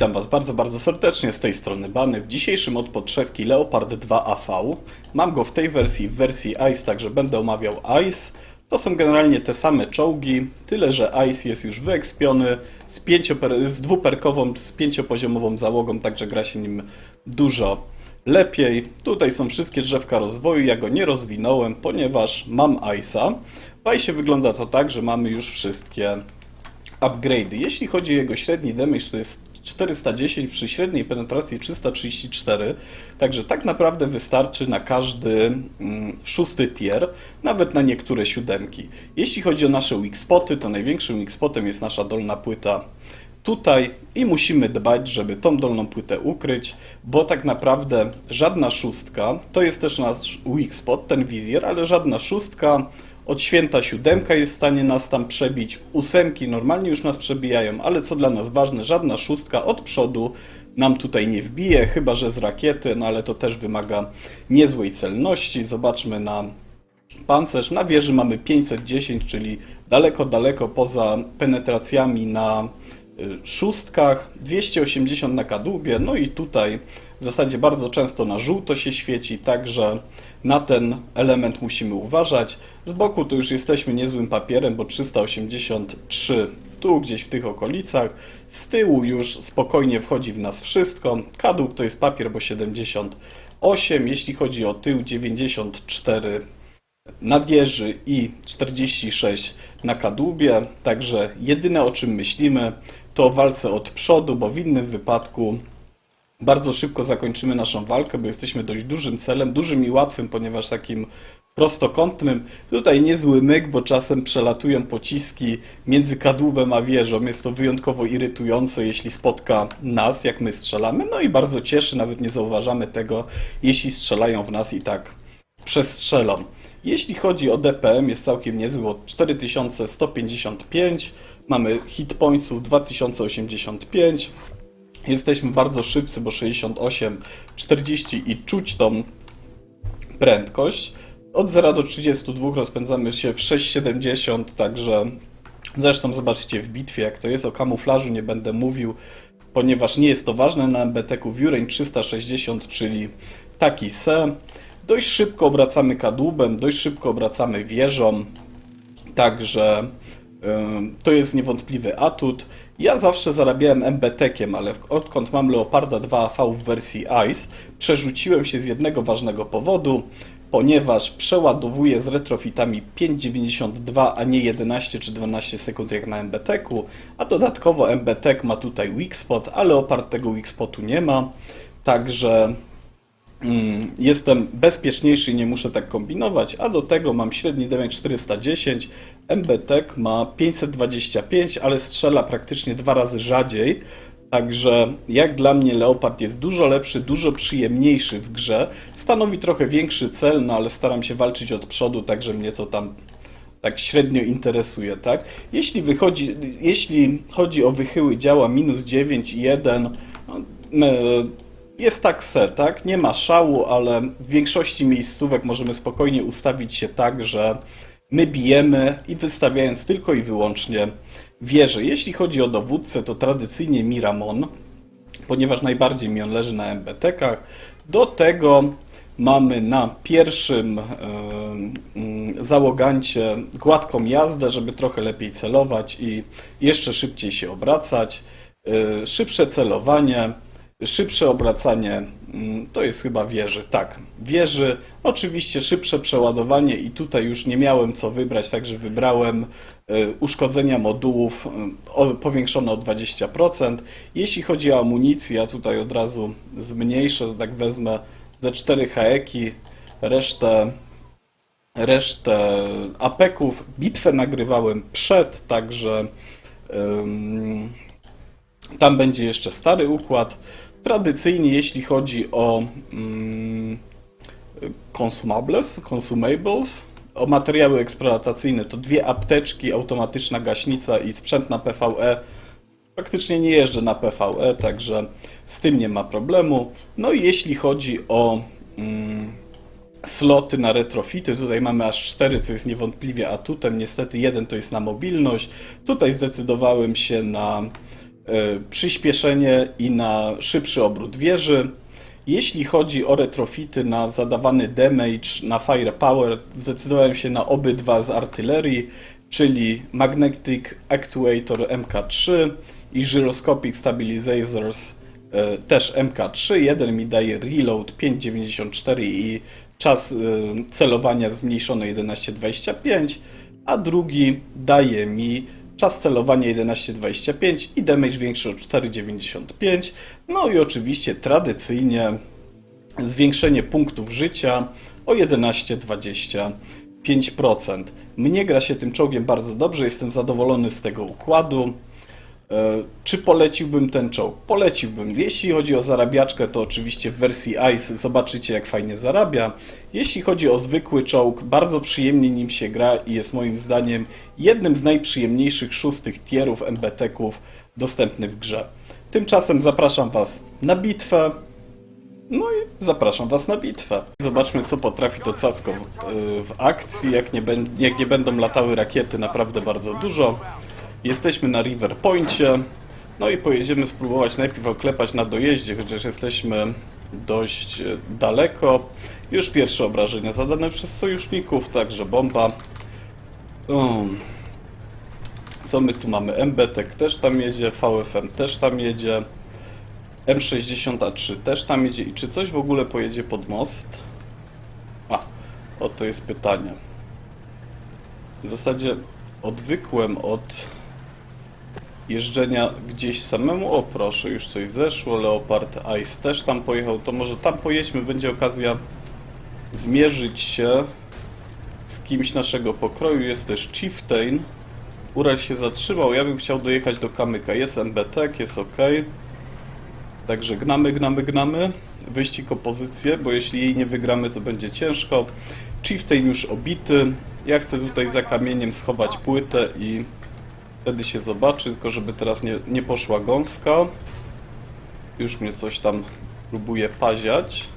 Witam Was bardzo, bardzo serdecznie z tej strony Bany. W dzisiejszym od podszewki Leopard 2 AV. Mam go w tej wersji, w wersji ICE, także będę omawiał ICE. To są generalnie te same czołgi, tyle że ICE jest już wyekspiony z, z dwuperkową, z pięciopoziomową załogą, także gra się nim dużo lepiej. Tutaj są wszystkie drzewka rozwoju, ja go nie rozwinąłem, ponieważ mam ICE'a. W ICE wygląda to tak, że mamy już wszystkie upgrade'y. Jeśli chodzi o jego średni damage, to jest 410 przy średniej penetracji 334, także tak naprawdę wystarczy na każdy mm, szósty tier, nawet na niektóre siódemki. Jeśli chodzi o nasze weak spoty, to największym weak spotem jest nasza dolna płyta tutaj i musimy dbać, żeby tą dolną płytę ukryć, bo tak naprawdę żadna szóstka, to jest też nasz weak spot, ten wizjer, ale żadna szóstka od święta siódemka jest w stanie nas tam przebić, ósemki normalnie już nas przebijają, ale co dla nas ważne, żadna szóstka od przodu nam tutaj nie wbije, chyba że z rakiety, no ale to też wymaga niezłej celności. Zobaczmy na pancerz. Na wieży mamy 510, czyli daleko, daleko poza penetracjami na y, szóstkach, 280 na kadłubie, no i tutaj w zasadzie bardzo często na żółto się świeci, także na ten element musimy uważać. Z boku to już jesteśmy niezłym papierem, bo 383 tu gdzieś w tych okolicach. Z tyłu już spokojnie wchodzi w nas wszystko. Kadłub to jest papier, bo 78. Jeśli chodzi o tył, 94 na wieży i 46 na kadłubie. Także jedyne o czym myślimy to o walce od przodu, bo w innym wypadku bardzo szybko zakończymy naszą walkę, bo jesteśmy dość dużym celem, dużym i łatwym, ponieważ takim prostokątnym. Tutaj niezły myk, bo czasem przelatują pociski między kadłubem a wieżą. Jest to wyjątkowo irytujące, jeśli spotka nas, jak my strzelamy. No i bardzo cieszy, nawet nie zauważamy tego, jeśli strzelają w nas i tak przestrzelą. Jeśli chodzi o DPM, jest całkiem niezły, bo 4155, mamy hit pointsów 2085, jesteśmy bardzo szybcy, bo 68, 40 i czuć tą prędkość. Od 0 do 32 rozpędzamy się w 6,70, także zresztą zobaczycie w bitwie, jak to jest. O kamuflażu nie będę mówił, ponieważ nie jest to ważne na MBTK Viewrange 360, czyli taki se. Dość szybko obracamy kadłubem, dość szybko obracamy wieżą, także ym, to jest niewątpliwy atut. Ja zawsze zarabiałem MBTkiem, ale odkąd mam Leoparda 2AV w wersji ICE, przerzuciłem się z jednego ważnego powodu, ponieważ przeładowuję z retrofitami 5,92, a nie 11 czy 12 sekund jak na MBTku, a dodatkowo MBTek ma tutaj weak spot, a Leopard tego weak spotu nie ma, także jestem bezpieczniejszy i nie muszę tak kombinować, a do tego mam średni damage 410, MBTek ma 525, ale strzela praktycznie dwa razy rzadziej, także jak dla mnie Leopard jest dużo lepszy, dużo przyjemniejszy w grze, stanowi trochę większy cel, no ale staram się walczyć od przodu, także mnie to tam tak średnio interesuje, tak? Jeśli wychodzi, jeśli chodzi o wychyły działa minus 9 i 1, no, jest tak se, tak? Nie ma szału, ale w większości miejscówek możemy spokojnie ustawić się tak, że my bijemy i wystawiając tylko i wyłącznie wieże. Jeśli chodzi o dowódcę, to tradycyjnie Miramon, ponieważ najbardziej mi on leży na MBT-kach. Do tego mamy na pierwszym mm, załogancie gładką jazdę, żeby trochę lepiej celować i jeszcze szybciej się obracać. E, Szybsze celowanie, szybsze obracanie, mm, to jest chyba wieży, tak, wieży. Oczywiście szybsze przeładowanie i tutaj już nie miałem co wybrać, także wybrałem e, uszkodzenia modułów o- powiększone o 20%. Jeśli chodzi o amunicję, ja tutaj od razu zmniejszę, to tak wezmę ze 4 haeki, resztę resztę apeków. Bitwę nagrywałem przed, także ym, tam będzie jeszcze stary układ. Tradycyjnie, jeśli chodzi o mm, consumables, consumables, o materiały eksploatacyjne, to dwie apteczki, automatyczna gaśnica i sprzęt na PvE. Praktycznie nie jeżdżę na PvE, także z tym nie ma problemu. No i jeśli chodzi o mm, sloty na retrofity. Tutaj mamy aż cztery, co jest niewątpliwie atutem. Niestety jeden to jest na mobilność. Tutaj zdecydowałem się na przyspieszenie i na szybszy obrót wieży. Jeśli chodzi o retrofity na zadawany damage, na firepower, zdecydowałem się na obydwa z artylerii, czyli Magnetic Actuator MK3 i Gyroscopic Stabilizers e, też MK3. Jeden mi daje reload 5,94 i czas e, celowania zmniejszony 11,25, a drugi daje mi czas celowania 11,25 i damage większy o 4,95. No i oczywiście tradycyjnie zwiększenie punktów życia o 11,25%. Mnie gra się tym czołgiem bardzo dobrze, jestem zadowolony z tego układu. E, Czy poleciłbym ten czołg? Poleciłbym. Jeśli chodzi o zarabiaczkę, to oczywiście w wersji ICE zobaczycie jak fajnie zarabia. Jeśli chodzi o zwykły czołg, bardzo przyjemnie nim się gra i jest moim zdaniem jednym z najprzyjemniejszych szóstych tierów MBT-ków dostępnych w grze. Tymczasem zapraszam Was na bitwę. No i zapraszam Was na bitwę. Zobaczmy, co potrafi to cacko w, y, w akcji. Jak nie, jak nie będą latały rakiety, naprawdę bardzo dużo. Jesteśmy na River Pointie. No i pojedziemy spróbować najpierw oklepać na dojeździe, chociaż jesteśmy dość daleko. Już pierwsze obrażenia zadane przez sojuszników, także bomba. Um. Co my tu mamy? MBTek też tam jedzie, VFM też tam jedzie. M60A3 też tam jedzie i czy coś w ogóle pojedzie pod most? A, oto jest pytanie. W zasadzie odwykłem od jeżdżenia gdzieś samemu. O proszę, już coś zeszło. Leopard Ice też tam pojechał. To może tam pojedźmy, będzie okazja zmierzyć się z kimś naszego pokroju. Jest też Chieftain. Ural się zatrzymał. Ja bym chciał dojechać do Kamyka. Jest MBT, jest ok. Także gnamy, gnamy, gnamy. Wyścig o pozycję, bo jeśli jej nie wygramy, to będzie ciężko. Chieftain już obity. Ja chcę tutaj za kamieniem schować płytę i wtedy się zobaczy, tylko żeby teraz nie, nie poszła gąska. Już mnie coś tam próbuje paziać.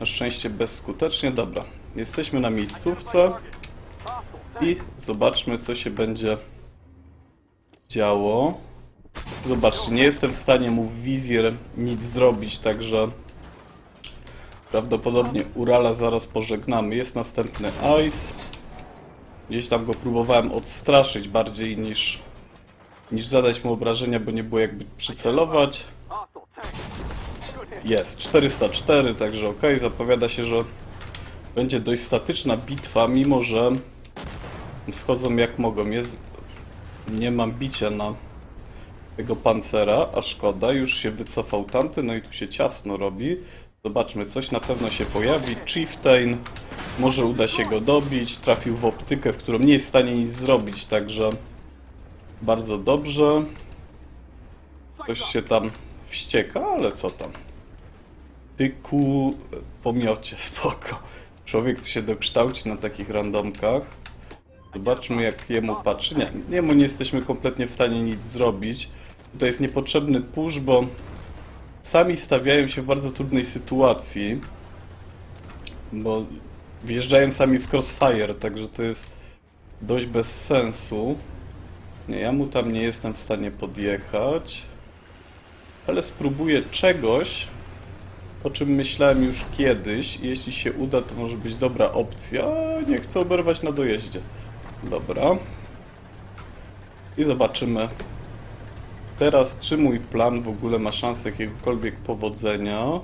Na szczęście bezskutecznie. Dobra, jesteśmy na miejscówce i zobaczmy, co się będzie działo. Zobaczcie, nie jestem w stanie mu wizjer nic zrobić, także prawdopodobnie Urala zaraz pożegnamy. Jest następny Ice. Gdzieś tam go próbowałem odstraszyć bardziej niż, niż zadać mu obrażenia, bo nie było jakby przycelować. Jest, 404, także ok, zapowiada się, że będzie dość statyczna bitwa, mimo że schodzą jak mogą. Jest, nie mam bicia na tego pancera, a szkoda, już się wycofał tamty, no i tu się ciasno robi. Zobaczmy, coś na pewno się pojawi. Chieftain, może uda się go dobić, trafił w optykę, w którą nie jest w stanie nic zrobić, także bardzo dobrze. Ktoś się tam wścieka, ale co tam. Ty ku pomiocie, spoko. Człowiek się dokształci na takich randomkach. Zobaczmy jak jemu patrzy. Nie, jemu nie jesteśmy kompletnie w stanie nic zrobić. Tutaj jest niepotrzebny push, bo sami stawiają się w bardzo trudnej sytuacji. Bo wjeżdżają sami w crossfire, także to jest dość bez sensu. Nie, ja mu tam nie jestem w stanie podjechać. Ale spróbuję czegoś, o czym myślałem już kiedyś. Jeśli się uda, to może być dobra opcja. Nie chcę oberwać na dojeździe. Dobra. I zobaczymy teraz, czy mój plan w ogóle ma szansę jakiegokolwiek powodzenia.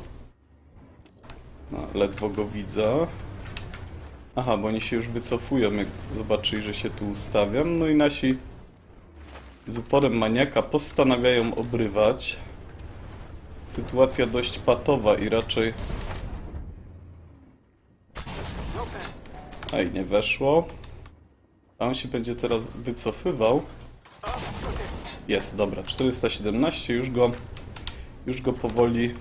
No, ledwo go widzę. Aha, bo oni się już wycofują, jak zobaczyli, że się tu ustawiam. No i nasi z uporem maniaka postanawiają obrywać. Sytuacja dość patowa i raczej... Ej, nie weszło. A on się będzie teraz wycofywał. Jest, dobra, 417, już go, już go powoli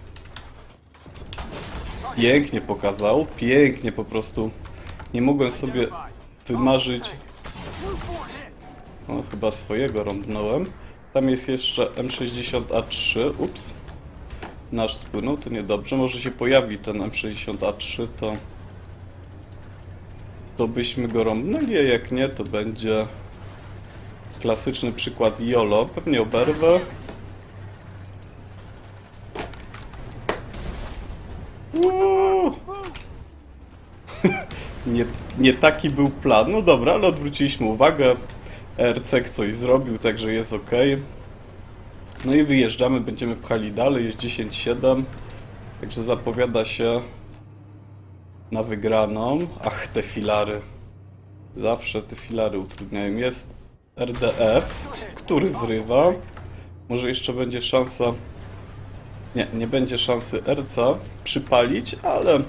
pięknie pokazał, pięknie po prostu. Nie mogłem sobie wymarzyć, no chyba swojego rąbnąłem. Tam jest jeszcze M60A3, ups, nasz spłynął, to niedobrze, może się pojawi ten M60A3, to to byśmy go rąbnęli, a jak nie, to będzie Klasyczny przykład YOLO. Pewnie oberwę. nie, nie taki był plan. No dobra, ale odwróciliśmy uwagę. RCK coś zrobił, także jest ok. No i wyjeżdżamy, będziemy pchali dalej. Jest 10-7, także zapowiada się na wygraną. Ach, te filary. Zawsze te filary utrudniają. Jest RDF, który zrywa. Może jeszcze będzie szansa. Nie, nie będzie szansy RC przypalić, ale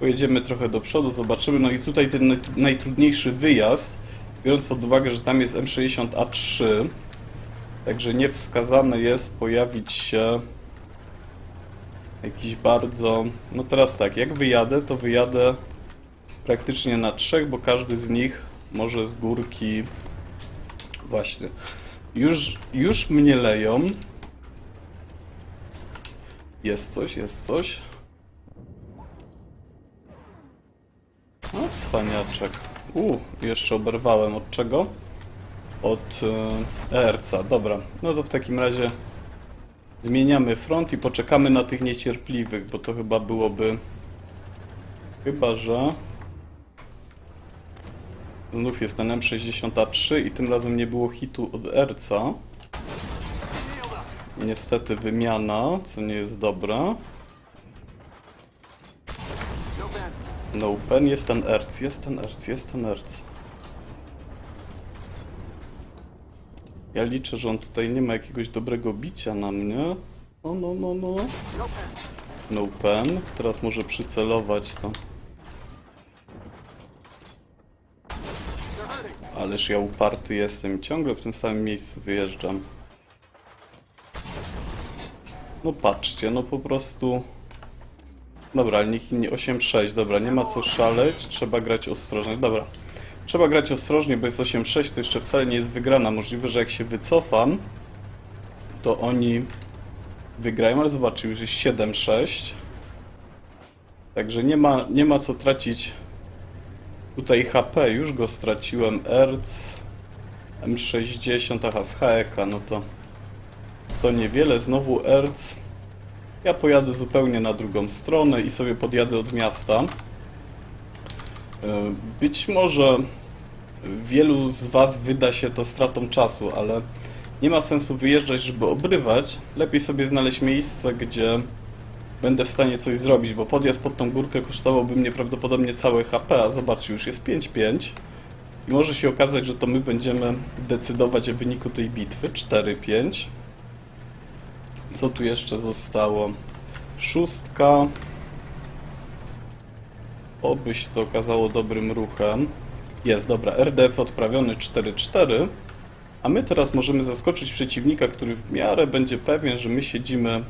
pojedziemy trochę do przodu, zobaczymy. No i tutaj ten naj- najtrudniejszy wyjazd, biorąc pod uwagę, że tam jest M60A3, także niewskazane jest pojawić się jakiś bardzo... No teraz tak, jak wyjadę, to wyjadę praktycznie na trzech, bo każdy z nich może z górki... Właśnie. Już, już mnie leją. Jest coś, jest coś. No, cwaniaczek. U, jeszcze oberwałem. Od czego? Od e, ERC. Dobra, no to w takim razie zmieniamy front i poczekamy na tych niecierpliwych, bo to chyba byłoby... Chyba, że... Znów jest ten M63 i tym razem nie było hitu od RC. Niestety wymiana, co nie jest dobre. No pen, jest ten erc, jest ten erc, jest ten erc. Ja liczę, że on tutaj nie ma jakiegoś dobrego bicia na mnie. No, no, no, no. No pen. Teraz może przycelować to. Ależ ja uparty jestem. Ciągle w tym samym miejscu wyjeżdżam. No patrzcie, no po prostu... Dobra, ale niech inni 8-6, dobra, nie ma co szaleć, trzeba grać ostrożnie, dobra. Trzeba grać ostrożnie, bo jest 8-6, to jeszcze wcale nie jest wygrana. Możliwe, że jak się wycofam, to oni wygrają, ale zobaczcie, już jest 7-6. Także nie ma, nie ma co tracić tutaj HP, już go straciłem, Erc, M60, aha, z HEK, no to to niewiele, znowu Erc. Ja pojadę zupełnie na drugą stronę i sobie podjadę od miasta. E, Być może wielu z Was wyda się to stratą czasu, ale nie ma sensu wyjeżdżać, żeby obrywać. Lepiej sobie znaleźć miejsce, gdzie będę w stanie coś zrobić, bo podjazd pod tą górkę kosztowałby mnie prawdopodobnie całe HP, a zobaczcie, już jest 5-5. I może się okazać, że to my będziemy decydować o wyniku tej bitwy. 4-5. Co tu jeszcze zostało? Szóstka. Oby się to okazało dobrym ruchem. Jest, dobra. RDF odprawiony 4-4. A my teraz możemy zaskoczyć przeciwnika, który w miarę będzie pewien, że my siedzimy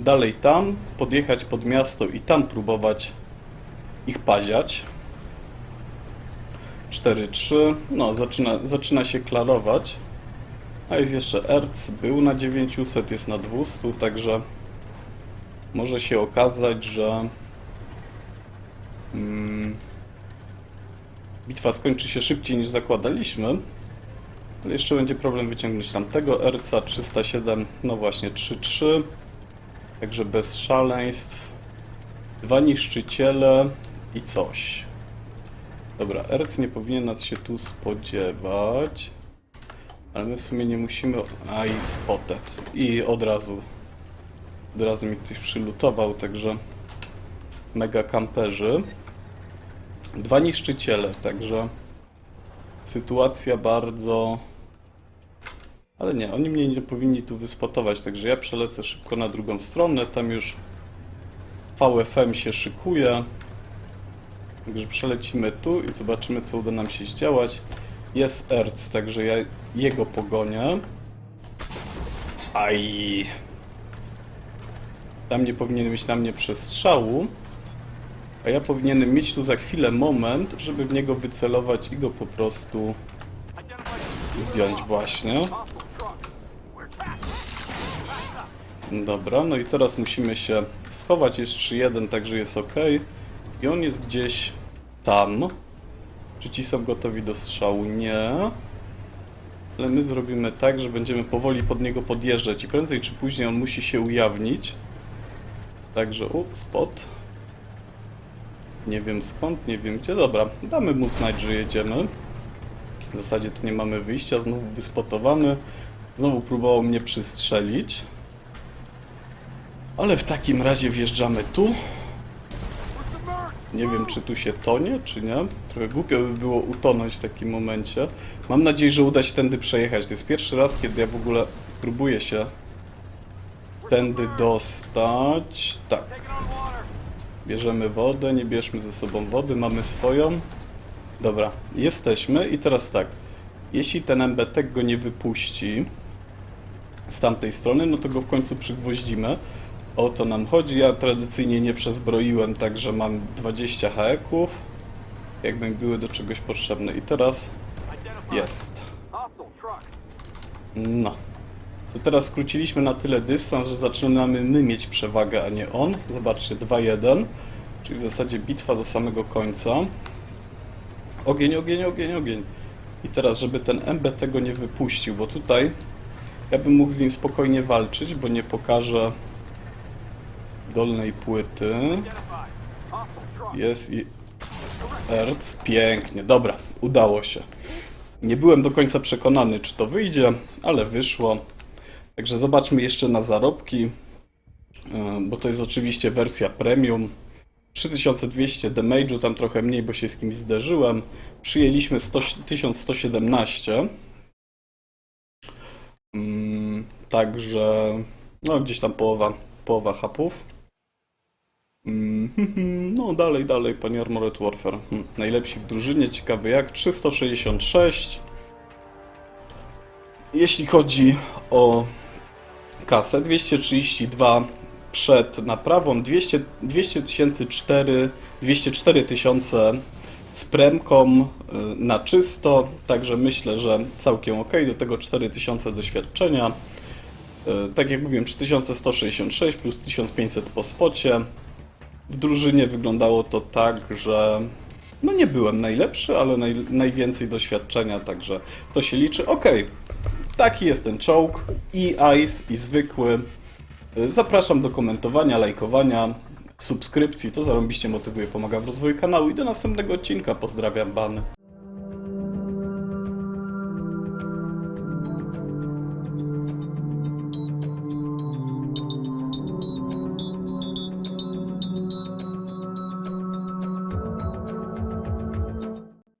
dalej tam, podjechać pod miasto i tam próbować ich paziać. 4-3. No, zaczyna, zaczyna się klarować. A jest jeszcze Erc, był na 900, jest na 200, także może się okazać, że mm, bitwa skończy się szybciej niż zakładaliśmy. Ale jeszcze będzie problem wyciągnąć tamtego Erca 307, no właśnie 3-3, także bez szaleństw. Dwa niszczyciele i coś. Dobra, Erc nie powinien nas się tu spodziewać. Ale my w sumie nie musimy... A i spotted. I od razu... Od razu mi ktoś przylutował, także... Mega kamperzy. Dwa niszczyciele, także... Sytuacja bardzo... Ale nie, oni mnie nie powinni tu wyspotować, także ja przelecę szybko na drugą stronę, tam już VFM się szykuje. Także przelecimy tu i zobaczymy, co uda nam się zdziałać. Jest Erc, także ja jego pogonię. Aj. Tam nie powinien mieć na mnie przestrzału. A ja powinienem mieć tu za chwilę moment, żeby w niego wycelować i go po prostu zdjąć właśnie. Dobra, no i teraz musimy się schować. Jest 3-1, także jest ok. I on jest gdzieś tam. Czy ci są gotowi do strzału? Nie. Ale my zrobimy tak, że będziemy powoli pod niego podjeżdżać i prędzej czy później on musi się ujawnić. Także, u, spot. Nie wiem skąd, nie wiem gdzie. Dobra, damy mu znać, że jedziemy. W zasadzie tu nie mamy wyjścia, znowu wyspotowany. Znowu próbował mnie przystrzelić. Ale w takim razie wjeżdżamy tu. Nie wiem, czy tu się tonie, czy nie. Trochę głupio by było utonąć w takim momencie. Mam nadzieję, że uda się tędy przejechać. To jest pierwszy raz, kiedy ja w ogóle próbuję się tędy dostać. Tak. Bierzemy wodę, nie bierzmy ze sobą wody, mamy swoją. Dobra, jesteśmy i teraz tak. Jeśli ten MBT go nie wypuści z tamtej strony, no to go w końcu przygwoździmy. O to nam chodzi. Ja tradycyjnie nie przezbroiłem, także mam 20 haeków. Jakby mi były do czegoś potrzebne. I teraz jest. No. To teraz skróciliśmy na tyle dystans, że zaczynamy my mieć przewagę, a nie on. Zobaczcie, 2-1. Czyli w zasadzie bitwa do samego końca. Ogień, ogień, ogień, ogień. I teraz, żeby ten MB tego nie wypuścił, bo tutaj ja bym mógł z nim spokojnie walczyć, bo nie pokażę dolnej płyty. Jest i Erc, pięknie, dobra, udało się. Nie byłem do końca przekonany, czy to wyjdzie, ale wyszło. Także zobaczmy jeszcze na zarobki, yy, bo to jest oczywiście wersja premium. 3200 damage'u, tam trochę mniej, bo się z kimś zderzyłem. Przyjęliśmy 100, 1117. Mm, także, no gdzieś tam połowa, połowa hapów. Mm, No dalej, dalej, panie Armored Warfare. Hmm, Najlepsi w drużynie, ciekawy jak. 366. Jeśli chodzi o kasę, 232 przed naprawą, 200 200 tysięcy 4, 204 tysiące z premką y, na czysto, także myślę, że całkiem ok. Do tego 4000 doświadczenia. Y, Tak jak mówiłem, 3166 plus 1500 po spocie. W drużynie wyglądało to tak, że no nie byłem najlepszy, ale naj, najwięcej doświadczenia, także to się liczy. Ok, taki jest ten czołg i ice i zwykły. Zapraszam do komentowania, lajkowania, subskrypcji, to zarąbiście motywuje, pomaga w rozwoju kanału i do następnego odcinka. Pozdrawiam, bany.